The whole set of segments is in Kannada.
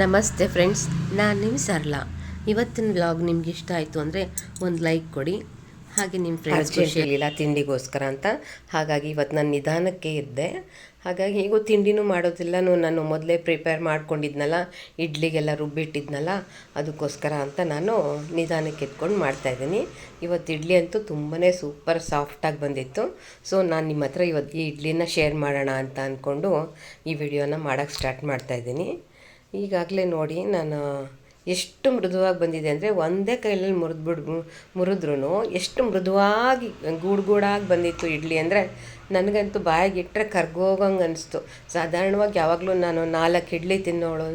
ನಮಸ್ತೆ ಫ್ರೆಂಡ್ಸ್ ನಾನು ನಿಮ್ಮ ಸರ್ಲಾ. ಇವತ್ತಿನ ವ್ಲಾಗ್ ನಿಮ್ಗೆ ಇಷ್ಟ ಆಯಿತು ಅಂದರೆ ಒಂದು ಲೈಕ್ ಕೊಡಿ. ಹಾಗೆ ನಿಮ್ಮ ಫ್ರೆಂಡ್ಸ್ ಇಲ್ಲ ತಿಂಡಿಗೋಸ್ಕರ ಅಂತ. ಹಾಗಾಗಿ ಇವತ್ತು ನಾನು ನಿಧಾನಕ್ಕೆ ಇದ್ದೆ ಹಾಗಾಗಿ ಹೇಗೂ ತಿಂಡಿನೂ ಮಾಡೋದಿಲ್ಲ. ನಾನು ಮೊದಲೇ ಪ್ರಿಪೇರ್ ಮಾಡ್ಕೊಂಡಿದ್ನಲ್ಲ ಇಡ್ಲಿಗೆಲ್ಲ ರುಬ್ಬಿಟ್ಟಿದ್ನಲ್ಲ ಅದಕ್ಕೋಸ್ಕರ ಅಂತ ನಾನು ನಿಧಾನಕ್ಕೆ ಎತ್ಕೊಂಡು ಮಾಡ್ತಾಯಿದ್ದೀನಿ ಇವತ್ತು ಇಡ್ಲಿ ಅಂತೂ ತುಂಬಾ ಸೂಪರ್ ಸಾಫ್ಟಾಗಿ ಬಂದಿತ್ತು. ಸೊ ನಾನು ನಿಮ್ಮ ಹತ್ರ ಇವತ್ತು ಈ ಇಡ್ಲಿನ ಶೇರ್ ಮಾಡೋಣ ಅಂತ ಅಂದ್ಕೊಂಡು ಈ ವಿಡಿಯೋನ ಮಾಡೋಕ್ಕೆ ಸ್ಟಾರ್ಟ್ ಮಾಡ್ತಾಯಿದ್ದೀನಿ ಈಗಾಗಲೇ ನೋಡಿ ನಾನು ಎಷ್ಟು ಮೃದುವಾಗಿ ಬಂದಿದೆ ಅಂದರೆ ಒಂದೇ ಕೈಯಲ್ಲಿ ಮುರಿದ್ಬಿಡ್ ಮುರಿದ್ರೂ ಎಷ್ಟು ಮೃದುವಾಗಿ ಗೂಡು ಗೂಡಾಗಿ ಬಂದಿತ್ತು ಇಡ್ಲಿ ಅಂದರೆ ನನಗಂತೂ ಬಾಯಿಗೆ ಇಟ್ಟರೆ ಕರ್ಗೋಗಂಗೆ ಅನಿಸ್ತು. ಸಾಧಾರಣವಾಗಿ ಯಾವಾಗಲೂ ನಾನು ನಾಲ್ಕು ಇಡ್ಲಿ ತಿನ್ನೋಳು.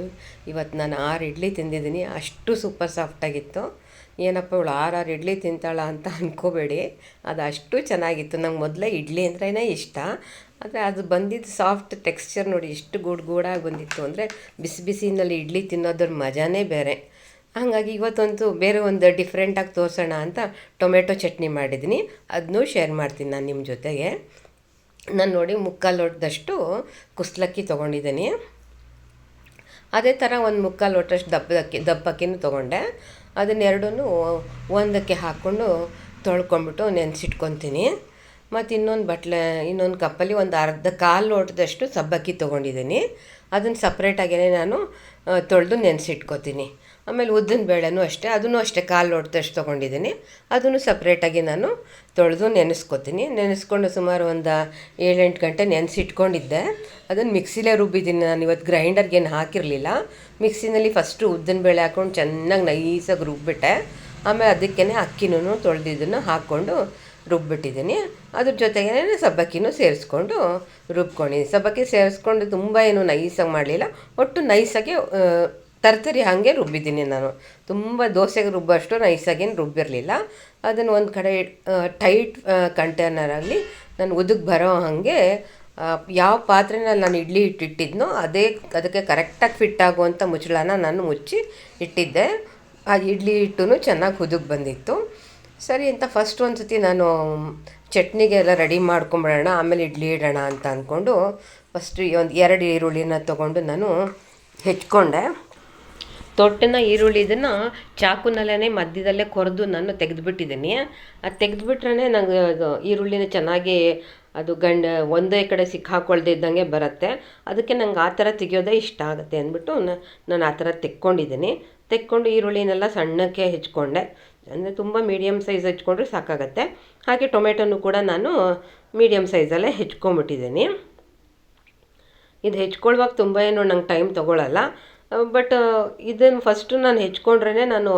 ಇವತ್ತು ನಾನು ಆರು ಇಡ್ಲಿ ತಿಂದಿದ್ದೀನಿ. ಅಷ್ಟು ಸೂಪರ್ ಸಾಫ್ಟಾಗಿತ್ತು. ಏನಪ್ಪ ಇವಳು ಆರಾರು ಆರು ಇಡ್ಲಿ ತಿಂತಾಳ ಅಂತ ಅಂದ್ಕೋಬೇಡಿ ಅದು ಅಷ್ಟು ಚೆನ್ನಾಗಿತ್ತು. ನಂಗೆ ಮೊದಲೇ ಇಡ್ಲಿ ಅಂದ್ರೇ ಇಷ್ಟ. ಆದರೆ ಅದು ಬಂದಿದ್ದು ಸಾಫ್ಟ್ ಟೆಕ್ಸ್ಚರ್ ನೋಡಿ ಎಷ್ಟು ಗೂಡು ಗೂಡಾಗಿ ಬಂದಿತ್ತು ಅಂದರೆ ಬಿಸಿ ಬಿಸಿನಲ್ಲಿ ಇಡ್ಲಿ ತಿನ್ನೋದ್ರ ಮಜಾನೇ ಬೇರೆ. ಹಾಗಾಗಿ ಇವತ್ತಂತೂ ಬೇರೆ ಒಂದು ಡಿಫ್ರೆಂಟಾಗಿ ತೋರಿಸೋಣ ಅಂತ ಟೊಮೆಟೊ ಚಟ್ನಿ ಮಾಡಿದ್ದೀನಿ. ಅದನ್ನೂ ಶೇರ್ ಮಾಡ್ತೀನಿ ನಾನು ನಿಮ್ಮ ಜೊತೆಗೆ. ನಾನು ನೋಡಿ ಮುಕ್ಕಾಲು ಲೋಟದಷ್ಟು ಕುಸ್ಲಕ್ಕಿ ತೊಗೊಂಡಿದ್ದೀನಿ. ಅದೇ ಥರ ಒಂದು ಮುಕ್ಕಾಲು ಲೋಟಷ್ಟು ದಪ್ಪದಕ್ಕಿ ದಪ್ಪಕ್ಕಿನೂ ತೊಗೊಂಡೆ. ಅದನ್ನೆರಡೂ ಒಂದಕ್ಕೆ ಹಾಕ್ಕೊಂಡು ತೊಳ್ಕೊಂಡ್ಬಿಟ್ಟು ನೆನೆಸಿಟ್ಕೊತೀನಿ. ಮತ್ತು ಇನ್ನೊಂದು ಬಟ್ಲೆ, ಇನ್ನೊಂದು ಕಪ್ಪಲ್ಲಿ ಒಂದು ಅರ್ಧ ಕಾಲು ಲೋಟದಷ್ಟು ಸಬ್ಬಕ್ಕಿ ತೊಗೊಂಡಿದ್ದೀನಿ. ಅದನ್ನು ಸಪ್ರೇಟಾಗೇ ನಾನು ತೊಳೆದು ನೆನೆಸಿಟ್ಕೋತೀನಿ. ಆಮೇಲೆ ಉದ್ದಿನ ಬೇಳೆನೂ ಅಷ್ಟೇ, ಅದನ್ನು ಅಷ್ಟೇ ಕಾಲು ಲೋಟದಷ್ಟು ತೊಗೊಂಡಿದ್ದೀನಿ. ಅದನ್ನು ಸಪ್ರೇಟಾಗಿ ನಾನು ತೊಳೆದು ನೆನೆಸ್ಕೊತೀನಿ. ನೆನೆಸ್ಕೊಂಡು ಸುಮಾರು ಒಂದು ಏಳೆಂಟು ಗಂಟೆ ನೆನೆಸಿಟ್ಕೊಂಡಿದ್ದೆ. ಅದನ್ನು ಮಿಕ್ಸಿಲೇ ರುಬ್ಬಿದ್ದೀನಿ ನಾನು. ಇವತ್ತು ಗ್ರೈಂಡರ್ಗೇನು ಹಾಕಿರಲಿಲ್ಲ. ಮಿಕ್ಸಿನಲ್ಲಿ ಫಸ್ಟು ಉದ್ದಿನ ಬೇಳೆ ಹಾಕ್ಕೊಂಡು ಚೆನ್ನಾಗಿ ನೈಸಾಗಿ ರುಬ್ಬಿಟ್ಟೆ. ಆಮೇಲೆ ಅದಕ್ಕೇ ಅಕ್ಕಿನೂ ತೊಳೆದಿದ್ದನ್ನು ಹಾಕ್ಕೊಂಡು ರುಬ್ಬಿಟ್ಟಿದ್ದೀನಿ. ಅದ್ರ ಜೊತೆಗೇ ಸಬ್ಬಕ್ಕಿನೂ ಸೇರಿಸ್ಕೊಂಡು ರುಬ್ಕೊಂಡಿದ್ದೀನಿ. ಸಬ್ಬಕ್ಕಿ ಸೇರಿಸ್ಕೊಂಡು ತುಂಬ ಏನು ನೈಸಾಗಿ ಮಾಡಲಿಲ್ಲ. ಒಟ್ಟು ನೈಸಾಗಿ ತರ್ತರಿ ಹಾಗೆ ರುಬ್ಬಿದ್ದೀನಿ ನಾನು. ತುಂಬ ದೋಸೆಗೆ ರುಬ್ಬಷ್ಟು ನೈಸಾಗೇನು ರುಬ್ಬಿರಲಿಲ್ಲ. ಅದನ್ನು ಒಂದು ಕಡೆ ಟೈಟ್ ಕಂಟೈನರಲ್ಲಿ ನಾನು ಉದಕ್ಕೆ ಬರೋ ಹಾಗೆ ಯಾವ ಪಾತ್ರೆನಲ್ಲಿ ನಾನು ಇಡ್ಲಿ ಇಟ್ಟಿಟ್ಟಿದ್ನೋ ಅದೇ, ಅದಕ್ಕೆ ಕರೆಕ್ಟಾಗಿ ಫಿಟ್ ಆಗುವಂಥ ಮುಚ್ಚಳನ ನಾನು ಮುಚ್ಚಿ ಇಟ್ಟಿದ್ದೆ. ಆ ಇಡ್ಲಿ ಹಿಟ್ಟು ಚೆನ್ನಾಗಿ ಹುದುಗ್ ಬಂದಿತ್ತು. ಸರಿ ಅಂತ ಫಸ್ಟ್ ಒಂದು ಸತಿ ನಾನು ಚಟ್ನಿಗೆ ಎಲ್ಲ ರೆಡಿ ಮಾಡ್ಕೊಂಬಿಡೋಣ, ಆಮೇಲೆ ಇಡ್ಲಿ ಇಡೋಣ ಅಂತ ಅಂದ್ಕೊಂಡು ಫಸ್ಟು ಒಂದು ಎರಡು ಈರುಳ್ಳಿನ ತೊಗೊಂಡು ನಾನು ಹೆಚ್ಕೊಂಡೆ. ತೊಟ್ಟಿನ ಈರುಳ್ಳಿ ಇದನ್ನು ಚಾಕುನಲ್ಲೇ ಮಧ್ಯದಲ್ಲೇ ಕೊರೆದು ನಾನು ತೆಗೆದುಬಿಟ್ಟಿದ್ದೀನಿ. ಅದು ತೆಗೆದುಬಿಟ್ರೆ ನಂಗೆ ಈರುಳ್ಳಿನ ಚೆನ್ನಾಗಿ ಅದು ಗಂಡ ಒಂದೇ ಕಡೆ ಸಿಕ್ಕಾಕೊಳ್ದೆ ಇದ್ದಂಗೆ ಬರುತ್ತೆ. ಅದಕ್ಕೆ ನಂಗೆ ಆ ಥರ ತೆಗಿಯೋದೇ ಇಷ್ಟ ಆಗುತ್ತೆ ಅಂದ್ಬಿಟ್ಟು ನಾನು ಆ ಥರ ತೆಕ್ಕೊಂಡಿದ್ದೀನಿ. ತೆಕ್ಕೊಂಡು ಈರುಳ್ಳಿನೆಲ್ಲ ಸಣ್ಣಕ್ಕೆ ಹೆಚ್ಕೊಂಡೆ. ಅಂದರೆ ತುಂಬ ಮೀಡಿಯಮ್ ಸೈಜ್ ಹೆಚ್ಕೊಂಡ್ರೆ ಸಾಕಾಗತ್ತೆ. ಹಾಗೆ ಟೊಮೆಟೊನು ಕೂಡ ನಾನು ಮೀಡಿಯಮ್ ಸೈಜಲ್ಲೇ ಹೆಚ್ಕೊಂಬಿಟ್ಟಿದ್ದೀನಿ. ಇದು ಹೆಚ್ಕೊಳ್ಳುವಾಗ ತುಂಬ ಏನು ನಂಗೆ ಟೈಮ್ ತೊಗೊಳ್ಳಲ್ಲ ಬಟ್ ಇದನ್ನು ಫಸ್ಟು ನಾನು ಹೆಚ್ಕೊಂಡ್ರೇ ನಾನು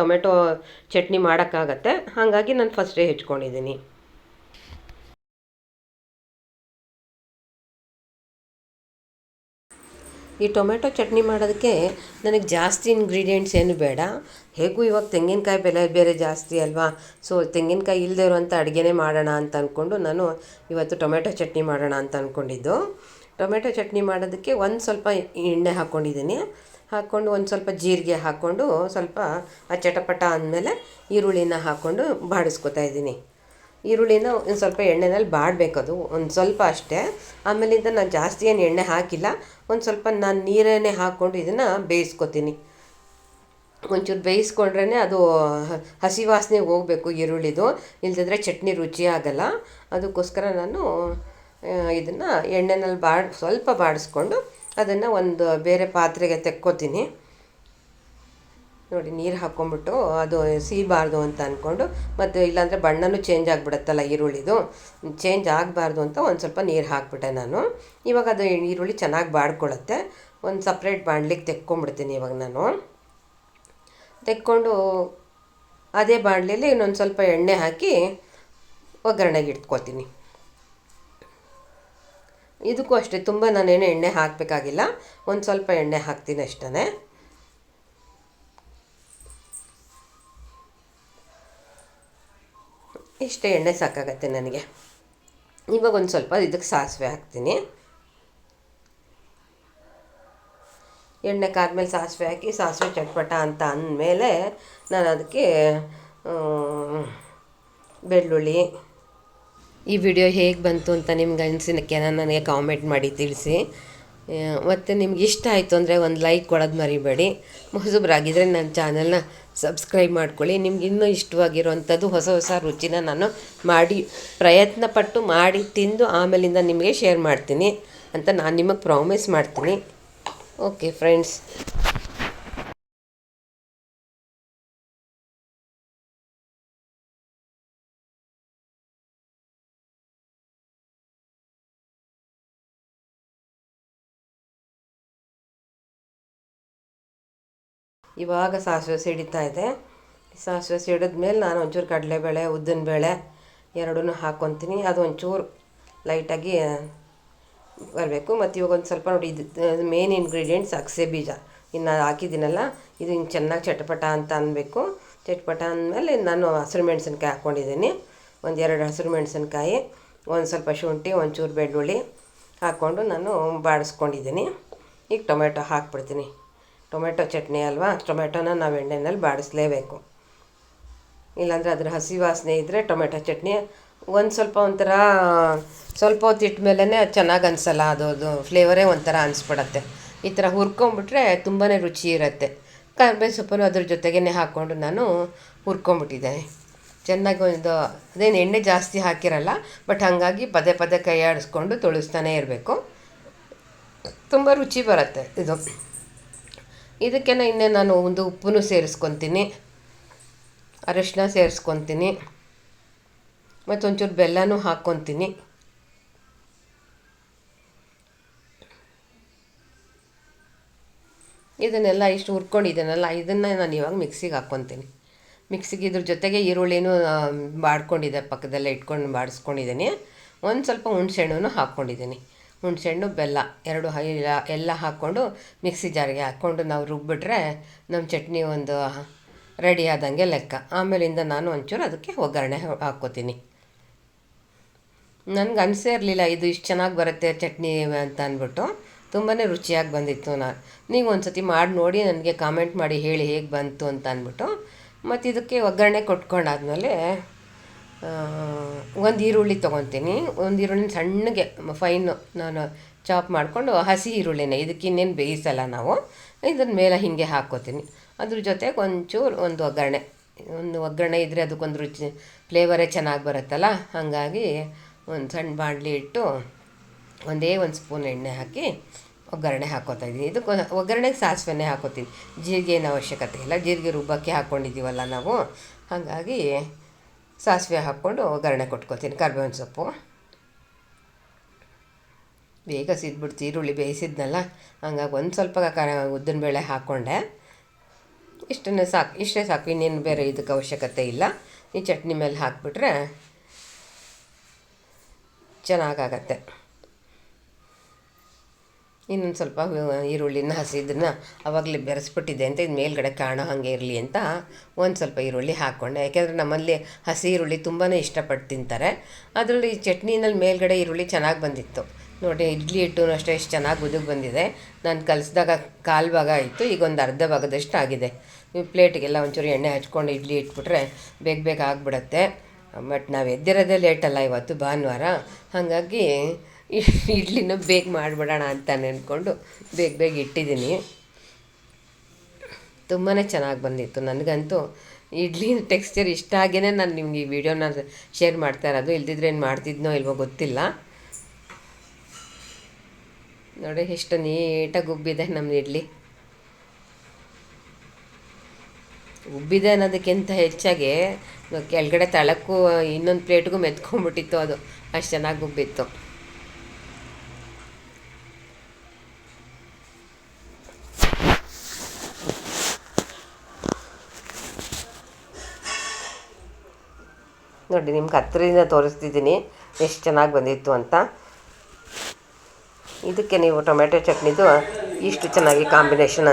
ಟೊಮೆಟೊ ಚಟ್ನಿ ಮಾಡೋಕ್ಕಾಗತ್ತೆ. ಹಾಗಾಗಿ ನಾನು ಫಸ್ಟೇ ಹೆಚ್ಕೊಂಡಿದ್ದೀನಿ ಈ ಟೊಮೆಟೊ ಚಟ್ನಿ ಮಾಡೋದಕ್ಕೆ ನನಗೆ ಜಾಸ್ತಿ ಇಂಗ್ರೀಡಿಯೆಂಟ್ಸ್ ಏನು ಬೇಡ. ಹೇಗೂ ಇವಾಗ ತೆಂಗಿನಕಾಯಿ ಬೆಲೆ ಬೇರೆ ಜಾಸ್ತಿ ಅಲ್ವಾ? ಸೊ ತೆಂಗಿನಕಾಯಿ ಇಲ್ಲದೆ ಇರುವಂಥ ಅಡುಗೆನೇ ಮಾಡೋಣ ಅಂತ ಅಂದ್ಕೊಂಡು ನಾನು ಇವತ್ತು ಟೊಮೆಟೊ ಚಟ್ನಿ ಮಾಡೋಣ ಅಂತ ಅಂದ್ಕೊಂಡಿದ್ದು ಟೊಮೆಟೊ ಚಟ್ನಿ ಮಾಡೋದಕ್ಕೆ ಒಂದು ಸ್ವಲ್ಪ ಎಣ್ಣೆ ಹಾಕ್ಕೊಂಡಿದ್ದೀನಿ. ಹಾಕ್ಕೊಂಡು ಒಂದು ಸ್ವಲ್ಪ ಜೀರಿಗೆ ಹಾಕ್ಕೊಂಡು ಸ್ವಲ್ಪ ಆ ಚಟಪಟ ಅಂದಮೇಲೆ ಈರುಳ್ಳಿನ ಹಾಕ್ಕೊಂಡು ಬಾಡಿಸ್ಕೊತಾ ಇದ್ದೀನಿ. ಈರುಳ್ಳಿನ ಒಂದು ಸ್ವಲ್ಪ ಎಣ್ಣೆನಲ್ಲಿ ಬಾಡಬೇಕದು ಒಂದು ಸ್ವಲ್ಪ ಅಷ್ಟೇ. ಆಮೇಲಿಂದ ನಾನು ಜಾಸ್ತಿ ಏನು ಎಣ್ಣೆ ಹಾಕಿಲ್ಲ, ಒಂದು ಸ್ವಲ್ಪ ನಾನು ನೀರನ್ನೇ ಹಾಕ್ಕೊಂಡು ಇದನ್ನು ಬೇಯಿಸ್ಕೊತೀನಿ. ಒಂಚೂರು ಬೇಯಿಸ್ಕೊಂಡ್ರೇ ಅದು ಹಸಿ ವಾಸನೆ ಹೋಗಬೇಕು ಈರುಳ್ಳಿದು ಇಲ್ಲದಿದ್ರೆ ಚಟ್ನಿ ರುಚಿ ಆಗಲ್ಲ. ಅದಕ್ಕೋಸ್ಕರ ನಾನು ಇದನ್ನು ಎಣ್ಣೆನಲ್ಲಿ ಬಾಡ್, ಸ್ವಲ್ಪ ಬಾಡಿಸ್ಕೊಂಡು ಅದನ್ನು ಒಂದು ಬೇರೆ ಪಾತ್ರೆಗೆ ತೆಕ್ಕೋತೀನಿ. ನೋಡಿ, ನೀರು ಹಾಕ್ಕೊಂಬಿಟ್ಟು ಅದು ಸೀಬಾರ್ದು ಅಂತ ಅಂದ್ಕೊಂಡು ಮತ್ತು ಇಲ್ಲಾಂದರೆ ಬಣ್ಣನೂ ಚೇಂಜ್ ಆಗಿಬಿಡುತ್ತಲ್ಲ ಈರುಳ್ಳಿದು. ಚೇಂಜ್ ಆಗಬಾರ್ದು ಅಂತ ಒಂದು ಸ್ವಲ್ಪ ನೀರು ಹಾಕ್ಬಿಟ್ಟೆ ನಾನು. ಇವಾಗ ಅದು ಈರುಳ್ಳಿ ಚೆನ್ನಾಗಿ ಬಾಡ್ಕೊಳ್ಳುತ್ತೆ. ಒಂದು ಸಪ್ರೇಟ್ ಬಾಣ್ಲಿಗೆ ತೆಕ್ಕೊಂಬಿಡ್ತೀನಿ ಇವಾಗ ನಾನು. ತೆಕ್ಕೊಂಡು ಅದೇ ಬಾಣಲಿಯಲ್ಲಿ ಇನ್ನೊಂದು ಸ್ವಲ್ಪ ಎಣ್ಣೆ ಹಾಕಿ ಒಗ್ಗರಣೆಗೆ ಇಟ್ಕೋತೀನಿ. ಇದಕ್ಕೂ ಅಷ್ಟೇ, ತುಂಬ ನಾನೇನು ಎಣ್ಣೆ ಹಾಕಬೇಕಾಗಿಲ್ಲ. ಒಂದು ಸ್ವಲ್ಪ ಎಣ್ಣೆ ಹಾಕ್ತೀನಿ ಅಷ್ಟೇ ಇಷ್ಟೇ ಎಣ್ಣೆ ಸಾಕಾಗತ್ತೆ ನನಗೆ. ಇವಾಗ ಒಂದು ಸ್ವಲ್ಪ ಇದಕ್ಕೆ ಸಾಸಿವೆ ಹಾಕ್ತೀನಿ. ಎಣ್ಣೆ ಕಾದ್ಮೇಲೆ ಸಾಸಿವೆ ಹಾಕಿ, ಸಾಸಿವೆ ಚಟ್ಪಟ ಅಂತ ಅಂದಮೇಲೆ ನಾನು ಅದಕ್ಕೆ ಬೆಳ್ಳುಳ್ಳಿ ಈ ವಿಡಿಯೋ ಹೇಗೆ ಬಂತು ಅಂತ ನಿಮ್ಗೆ ಅನಿಸಿನಕ್ಕೆ ನನಗೆ ಕಾಮೆಂಟ್ ಮಾಡಿ ತಿಳಿಸಿ. ಮತ್ತು ನಿಮ್ಗೆ ಇಷ್ಟ ಆಯಿತು ಅಂದರೆ ಒಂದು ಲೈಕ್ ಕೊಡೋದು ಮರಿಬೇಡಿ. ಹೊಸಬ್ರಾಗಿದ್ದರೆ ನನ್ನ ಚಾನಲ್ನ ಸಬ್ಸ್ಕ್ರೈಬ್ ಮಾಡ್ಕೊಳ್ಳಿ. ನಿಮ್ಗೆ ಇನ್ನೂ ಇಷ್ಟವಾಗಿರುವಂಥದ್ದು ಹೊಸ ಹೊಸ ರುಚಿನ ನಾನು ಮಾಡಿ ಪ್ರಯತ್ನ ಪಟ್ಟು ಮಾಡಿ ತಿಂದು ಆಮೇಲಿಂದ ನಿಮಗೆ ಶೇರ್ ಮಾಡ್ತೀನಿ ಅಂತ ನಾನು ನಿಮಗೆ ಪ್ರಾಮಿಸ್ ಮಾಡ್ತೀನಿ. ಓಕೆ ಫ್ರೆಂಡ್ಸ್ ಇವಾಗ ಸಾಸಿವೆ ಸಿಡಿತಾ ಇದೆ. ಸಾಸಿವೆ ಸಿಡಿದ್ಮೇಲೆ ನಾನು ಒಂಚೂರು ಕಡಲೆಬೇಳೆ, ಉದ್ದಿನಬೇಳೆ ಎರಡೂ ಹಾಕ್ಕೊತೀನಿ ಅದು ಒಂಚೂರು ಲೈಟಾಗಿ ಬರಬೇಕು. ಮತ್ತು ಇವಾಗ ಒಂದು ಸ್ವಲ್ಪ ನೋಡಿ, ಇದು ಮೇನ್ ಇಂಗ್ರೀಡಿಯೆಂಟ್ಸ್ ಅಗಸೆ ಬೀಜ. ಇನ್ನು ಹಾಕಿದ್ದೀನಲ್ಲ, ಇದು ಹಿಂಗೆ ಚೆನ್ನಾಗಿ ಚಟಪಟ ಅಂತ ಅನ್ನಬೇಕು ಚಟ್ಪಟ ಅಂದಮೇಲೆ ನಾನು ಹಸಿರು ಮೆಣಸಿನ್ಕಾಯಿ ಹಾಕ್ಕೊಂಡಿದ್ದೀನಿ ಒಂದು ಎರಡು ಹಸಿರು ಮೆಣಸಿನ್ಕಾಯಿ, ಒಂದು ಸ್ವಲ್ಪ ಶುಂಠಿ, ಒಂಚೂರು ಬೆಳ್ಳುಳ್ಳಿ ಹಾಕ್ಕೊಂಡು ನಾನು ಬಾಡಿಸ್ಕೊಂಡಿದ್ದೀನಿ. ಈಗ ಟೊಮೆಟೊ ಹಾಕ್ಬಿಡ್ತೀನಿ. ಟೊಮೆಟೊ ಚಟ್ನಿ ಅಲ್ವಾ? ಟೊಮೆಟೊನ ನಾವು ಎಣ್ಣೆನಲ್ಲಿ ಬಾಡಿಸ್ಲೇಬೇಕು. ಇಲ್ಲಾಂದರೆ ಅದ್ರ ಹಸಿ ವಾಸನೆ ಇದ್ದರೆ ಟೊಮೆಟೊ ಚಟ್ನಿ ಒಂದು ಸ್ವಲ್ಪ ಒಂಥರ, ಸ್ವಲ್ಪ ಹೊತ್ತು ಇಟ್ಟ ಮೇಲೇ ಅದು ಚೆನ್ನಾಗಿ ಅನಿಸಲ್ಲ ಅದು ಅದು ಫ್ಲೇವರೇ ಒಂಥರ ಅನಿಸ್ಬಿಡತ್ತೆ. ಈ ಥರ ಹುರ್ಕೊಂಬಿಟ್ರೆ ತುಂಬಾ ರುಚಿ ಇರುತ್ತೆ. ಕರ್ಬೇವು ಸೊಪ್ಪನ್ನು ಅದ್ರ ಜೊತೆಗೇ ಹಾಕ್ಕೊಂಡು ನಾನು ಹುರ್ಕೊಂಬಿಟ್ಟಿದ್ದೇನೆ. ಚೆನ್ನಾಗಿ ಒಂದು, ಅದೇನು ಎಣ್ಣೆ ಜಾಸ್ತಿ ಹಾಕಿರಲ್ಲ, ಬಟ್ ಹಾಗಾಗಿ ಪದೇ ಪದೇ ಕೈ ಆಡಿಸ್ಕೊಂಡು ತೊಳಿಸ್ತಾನೆ ಇರಬೇಕು. ತುಂಬ ರುಚಿ ಬರುತ್ತೆ ಇದು. ಇದಕ್ಕೆ ಇನ್ನೇ ನಾನು ಒಂದು ಉಪ್ಪನ್ನು ಸೇರಿಸ್ಕೊತೀನಿ. ಅರಶಿನ ಸೇರಿಸ್ಕೊತೀನಿ. ಮತ್ತು ಒಂಚೂರು ಬೆಲ್ಲನೂ ಹಾಕ್ಕೊತೀನಿ. ಇದನ್ನೆಲ್ಲ ಇಷ್ಟು ಹುರ್ಕೊಂಡಿದ್ದೀನಲ್ಲ, ಇದನ್ನು ನಾನು ಇವಾಗ ಮಿಕ್ಸಿಗೆ ಹಾಕ್ಕೊತೀನಿ. ಮಿಕ್ಸಿಗೆ ಇದ್ರ ಜೊತೆಗೆ ಈರುಳ್ಳಿನೂ ಬಾಡ್ಕೊಂಡಿದ್ದೆ, ಪಕ್ಕದಲ್ಲೇ ಇಟ್ಕೊಂಡು ಬಾಡಿಸ್ಕೊಂಡಿದ್ದೀನಿ. ಒಂದು ಸ್ವಲ್ಪ ಹುಣ್ಸೆಹಣ್ಣು ಹಾಕ್ಕೊಂಡಿದ್ದೀನಿ. ಹುಣಸೆಹಣ್ಣು, ಬೆಲ್ಲ ಎರಡು ಎಲ್ಲ ಎಲ್ಲ ಹಾಕ್ಕೊಂಡು ಮಿಕ್ಸಿ ಜಾರಿಗೆ ಹಾಕ್ಕೊಂಡು ನಾವು ರುಬ್ಬಿಟ್ರೆ ನಮ್ಮ ಚಟ್ನಿ ಒಂದು ರೆಡಿ ಆದಂಗೆ ಲೆಕ್ಕ. ಆಮೇಲಿಂದ ನಾನು ಒಂಚೂರು ಅದಕ್ಕೆ ಒಗ್ಗರಣೆ ಹಾಕ್ಕೋತೀನಿ. ನನಗೆ ಅನಿಸೇ ಇರಲಿಲ್ಲ, ಇದು ಇಷ್ಟು ಚೆನ್ನಾಗಿ ಬರುತ್ತೆ ಚಟ್ನಿ ಅಂತ ಅಂದ್ಬಿಟ್ಟು. ತುಂಬಾ ರುಚಿಯಾಗಿ ಬಂದಿತ್ತು ನಾನು ನೀವು ಒಂದು ಸತಿ ಮಾಡಿ, ನೋಡಿ ನನಗೆ ಕಾಮೆಂಟ್ ಮಾಡಿ ಹೇಳಿ ಹೇಗೆ ಬಂತು ಅಂತ ಅಂದ್ಬಿಟ್ಟು. ಮತ್ತು ಇದಕ್ಕೆ ಒಗ್ಗರಣೆ ಕೊಟ್ಕೊಂಡಾದ್ಮೇಲೆ ಒಂದು ಈರುಳ್ಳಿ ತೊಗೊತೀನಿ. ಒಂದು ಈರುಳ್ಳಿನ ಸಣ್ಣಗೆ ಫೈನು ನಾನು ಚಾಪ್ ಮಾಡಿಕೊಂಡು ಹಸಿ ಈರುಳ್ಳಿನೇ, ಇದಕ್ಕೆ ಇನ್ನೇನು ಬೇಯಿಸಲ್ಲ ನಾವು. ಇದನ್ನ ಮೇಲೆ ಹೀಗೆ ಹಾಕ್ಕೋತೀನಿ. ಅದ್ರ ಜೊತೆಗೆ ಒಂಚೂರು ಒಂದು ಒಗ್ಗರಣೆ. ಒಂದು ಒಗ್ಗರಣೆ ಇದ್ದರೆ ಅದಕ್ಕೊಂದು ರುಚಿ ಫ್ಲೇವರೇ ಚೆನ್ನಾಗಿ ಬರುತ್ತಲ್ಲ? ಹಾಗಾಗಿ ಒಂದು ಸಣ್ಣ ಬಾಣಲಿ ಇಟ್ಟು ಒಂದೇ ಒಂದು ಸ್ಪೂನ್ ಎಣ್ಣೆ ಹಾಕಿ ಒಗ್ಗರಣೆ ಹಾಕ್ಕೋತಾ ಇದ್ದೀನಿ. ಇದಕ್ಕೆ ಒಗ್ಗರಣೆಗೆ ಸಾಸಿವೆನೇ ಹಾಕೋತೀನಿ ಜೀರಿಗೆ ಏನು ಅವಶ್ಯಕತೆ ಇಲ್ಲ. ಜೀರಿಗೆ ರುಬ್ಬಕ್ಕೆ ಹಾಕ್ಕೊಂಡಿದ್ದೀವಲ್ಲ ನಾವು. ಹಾಗಾಗಿ ಸಾಸಿವೆ ಹಾಕ್ಕೊಂಡು ಒಗ್ಗರಣೆ ಕೊಟ್ಕೊತೀನಿ ಕರ್ಬೇವಿನ ಸೊಪ್ಪು. ಬೇಗ ಸಿದ್ಬಿಡ್ತು ಈರುಳ್ಳಿ ಬೇಯಿಸಿದ್ನಲ್ಲ, ಹಂಗಾಗಿ ಒಂದು ಸ್ವಲ್ಪ ಉದ್ದಿನ ಉದ್ದಿನಬೇಳೆ ಹಾಕ್ಕೊಂಡೆ ಇಷ್ಟನ್ನೇ ಸಾಕು, ಇಷ್ಟೇ ಸಾಕು, ಇನ್ನೇನು ಬೇರೆ ಇದಕ್ಕೆ ಅವಶ್ಯಕತೆ ಇಲ್ಲ. ಈ ಚಟ್ನಿ ಮೇಲೆ ಹಾಕಿಬಿಟ್ರೆ ಚೆನ್ನಾಗಾಗತ್ತೆ. ಇನ್ನೊಂದು ಸ್ವಲ್ಪ ಈರುಳ್ಳಿನ ಹಸಿದನ್ನ ಆವಾಗಲೇ ಬೆರೆಸ್ಬಿಟ್ಟಿದೆ ಅಂತ ಇದು ಮೇಲ್ಗಡೆ ಕಾಣೋ ಹಾಗೆ ಇರಲಿ ಅಂತ ಒಂದು ಸ್ವಲ್ಪ ಈರುಳ್ಳಿ ಹಾಕ್ಕೊಂಡೆ ಯಾಕೆಂದರೆ ನಮ್ಮಲ್ಲಿ ಹಸಿ ಈರುಳ್ಳಿ ತುಂಬಾ ಇಷ್ಟಪಟ್ಟು ತಿಂತಾರೆ. ಅದರಲ್ಲಿ ಚಟ್ನಿನಲ್ಲಿ ಮೇಲ್ಗಡೆ ಈರುಳ್ಳಿ ಚೆನ್ನಾಗಿ ಬಂದಿತ್ತು. ನೋಡಿ, ಇಡ್ಲಿ ಹಿಟ್ಟು ಅಷ್ಟೇ ಎಷ್ಟು ಚೆನ್ನಾಗಿ ಉದುಗ್ ಬಂದಿದೆ. ನಾನು ಕಲಸಿದಾಗ ಕಾಲು ಭಾಗ ಆಯಿತು, ಈಗ ಒಂದು ಅರ್ಧ ಭಾಗದಷ್ಟು ಆಗಿದೆ. ಪ್ಲೇಟಿಗೆಲ್ಲ ಒಂಚೂರು ಎಣ್ಣೆ ಹಚ್ಕೊಂಡು ಇಡ್ಲಿ ಇಟ್ಬಿಟ್ರೆ ಬೇಗ ಬೇಗ ಆಗಿಬಿಡತ್ತೆ. ಬಟ್ ನಾವು ಎದ್ದಿರೋದೇ ಲೇಟಲ್ಲ ಇವತ್ತು ಭಾನುವಾರ. ಹಾಗಾಗಿ ಇಡ್ಲಿನ ಬೇಗ ಮಾಡಿಬಿಡೋಣ ಅಂತ ನೆನ್ಕೊಂಡು ಬೇಗ ಬೇಗ ಇಟ್ಟಿದ್ದೀನಿ. ತುಂಬಾ ಚೆನ್ನಾಗಿ ಬಂದಿತ್ತು. ನನಗಂತೂ ಇಡ್ಲಿ ಟೆಕ್ಸ್ಚರ್ ಇಷ್ಟ ಆಗೇ ನಾನು ನಿಮ್ಗೆ ಈ ವಿಡಿಯೋನ ಶೇರ್ ಮಾಡ್ತಾ ಇರೋದು. ಇಲ್ದಿದ್ರೆ ಏನು ಮಾಡ್ತಿದ್ನೋ ಇಲ್ವೋ ಗೊತ್ತಿಲ್ಲ. ನೋಡಿ, ಎಷ್ಟು ನೀಟಾಗಿ ಉಬ್ಬಿದೆ ನಮ್ಮ ಇಡ್ಲಿ. ಉಬ್ಬಿದೆ ಅನ್ನೋದಕ್ಕಿಂತ ಹೆಚ್ಚಾಗಿ ಕೆಳಗಡೆ ತಳಕ್ಕೂ ಇನ್ನೊಂದು ಪ್ಲೇಟ್ಗೂ ಮೆತ್ಕೊಂಡ್ಬಿಟ್ಟಿತ್ತು ಅದು. ಅಷ್ಟು ಚೆನ್ನಾಗಿ ಉಬ್ಬಿತ್ತು. ನೋಡಿ, ನಿಮ್ಗೆ ಹತ್ತಿರದಿಂದ ತೋರಿಸ್ತಿದ್ದೀನಿ. ಎಷ್ಟು ಚೆನ್ನಾಗಿ ಬಂದಿತ್ತು ಅಂತ. ಇದಕ್ಕೆ ನೀವು ಟೊಮೆಟೊ ಚಟ್ನಿದು ಇಷ್ಟು ಚೆನ್ನಾಗಿ ಕಾಂಬಿನೇಷನ್